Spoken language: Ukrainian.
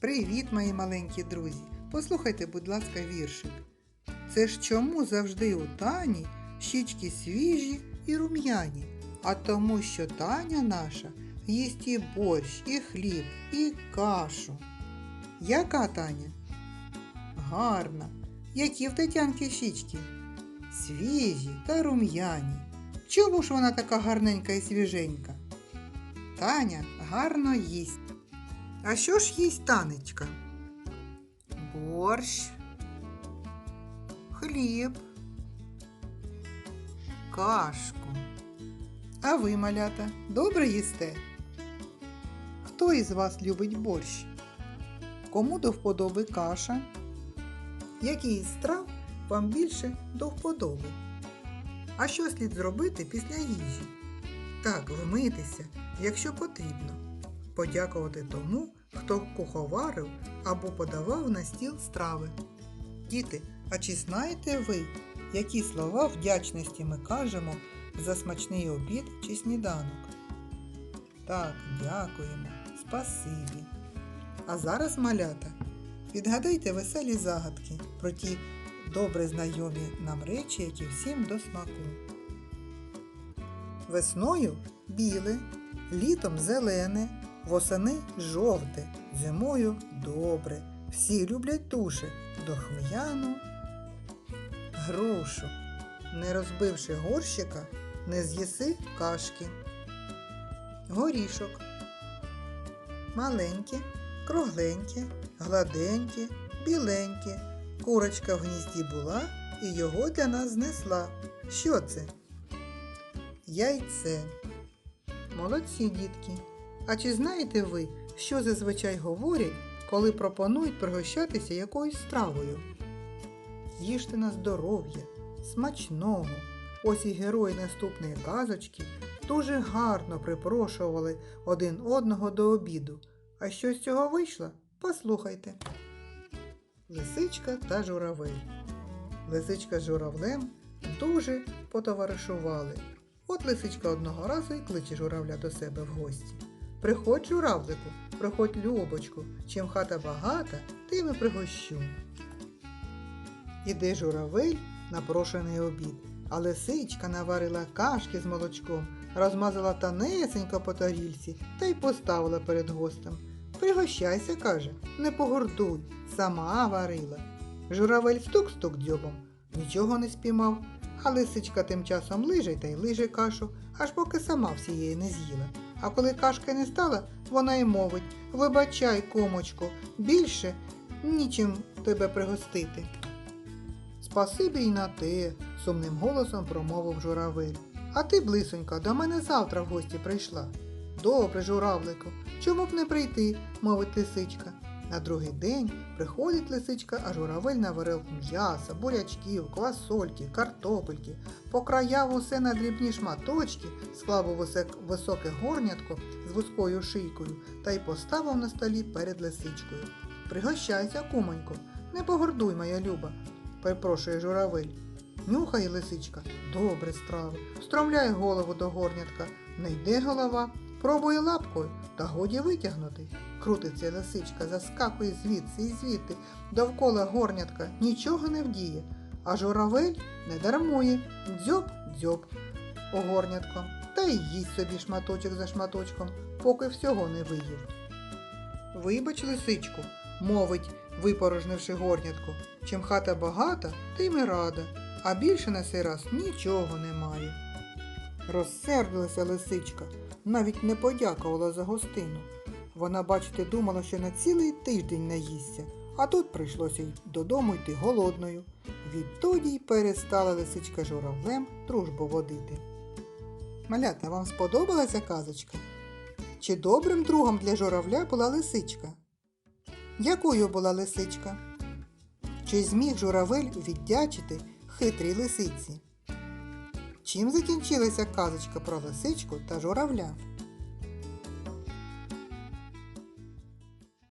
Привіт, мої маленькі друзі! Послухайте, будь ласка, віршик. Це ж чому завжди у Тані щічки свіжі і рум'яні, а тому, що Таня наша їсть і борщ, і хліб, і кашу. Яка Таня? Гарна. Які в Тетянки щічки? Свіжі та рум'яні. Чому ж вона така гарненька і свіженька? Таня гарно їсть. А що ж їсть танечка? Борщ, хліб, кашку. А ви, малята, добре їсте? Хто із вас любить борщ? Кому до вподоби каша? Який із страв вам більше до вподоби? А що слід зробити після їжі? Так, вмитися, якщо потрібно подякувати тому, хто куховарив або подавав на стіл страви. Діти, а чи знаєте ви, які слова вдячності ми кажемо за смачний обід чи сніданок? Так, дякуємо, спасибі. А зараз, малята, відгадайте веселі загадки про ті добре знайомі нам речі, які всім до смаку. Весною біле, літом зелене, восени жовте, зимою добре. Всі люблять туші, дохм'яну грушу. Не розбивши горщика, не з'їси кашки. Горішок. Маленьке, кругленьке, гладеньке, біленьке. Курочка в гнізді була і його для нас знесла. Що це? Яйце. Молодці, дітки. А чи знаєте ви, що зазвичай говорять, коли пропонують пригощатися якоюсь стравою? Їжте на здоров'я, смачного. Ось і герої наступної казочки дуже гарно припрошували один одного до обіду. А що з цього вийшло? Послухайте. Лисичка та журавель. Лисичка з журавлем дуже потоваришували. От лисичка одного разу і кличе журавля до себе в гості. Приходь, журавлику, приходь, любочку, чим хата багата, тим і пригощу. Іде журавель на прошений обід, а лисичка наварила кашки з молочком, розмазала танесенько по тарільці та й поставила перед гостем. Пригощайся, каже, не погордуй, сама варила. Журавель стук-стук дзьобом, нічого не спіймав, а лисичка тим часом лиже та й лиже кашу, аж поки сама всієї не з'їла. А коли кашки не стала, вона й мовить Вибачай, комочко, більше нічим тебе пригостити. Спасибі й на те, сумним голосом промовив журавель. А ти, блисонька, до мене завтра в гості прийшла. Добре, журавлику, чому б не прийти, мовить лисичка. На другий день приходить лисичка, а журавель наварив м'яса, бурячків, квасольки, картопельки, покраяв усе на дрібні шматочки, склав у високе горнятко з вузькою шийкою та й поставив на столі перед лисичкою. Пригощайся, кумонько, не погордуй, моя люба, перепрошує журавель. Нюхає лисичка, добре страви, встромляє голову до горнятка, не йде голова, пробує лапкою, та годі витягнути. Крутиться лисичка, заскакує звідси і звідти, довкола горнятка нічого не вдіє, а журавель не дармує, дзьоб дзьоб у горнятко, та й їсть собі шматочок за шматочком, поки всього не виїв. Вибач, лисичку, мовить, випорожнивши горнятку, чим хата багата, тим і рада, а більше на цей раз нічого немає. Розсердилася лисичка, навіть не подякувала за гостину. Вона, бачите, думала, що на цілий тиждень наїсться, а тут прийшлося й додому йти голодною. Відтоді й перестала лисичка журавлем дружбу водити. Малята, вам сподобалася казочка? Чи добрим другом для журавля була лисичка? Якою була лисичка? Чи зміг журавель віддячити хитрій лисиці? Чим закінчилася казочка про лисичку та журавля?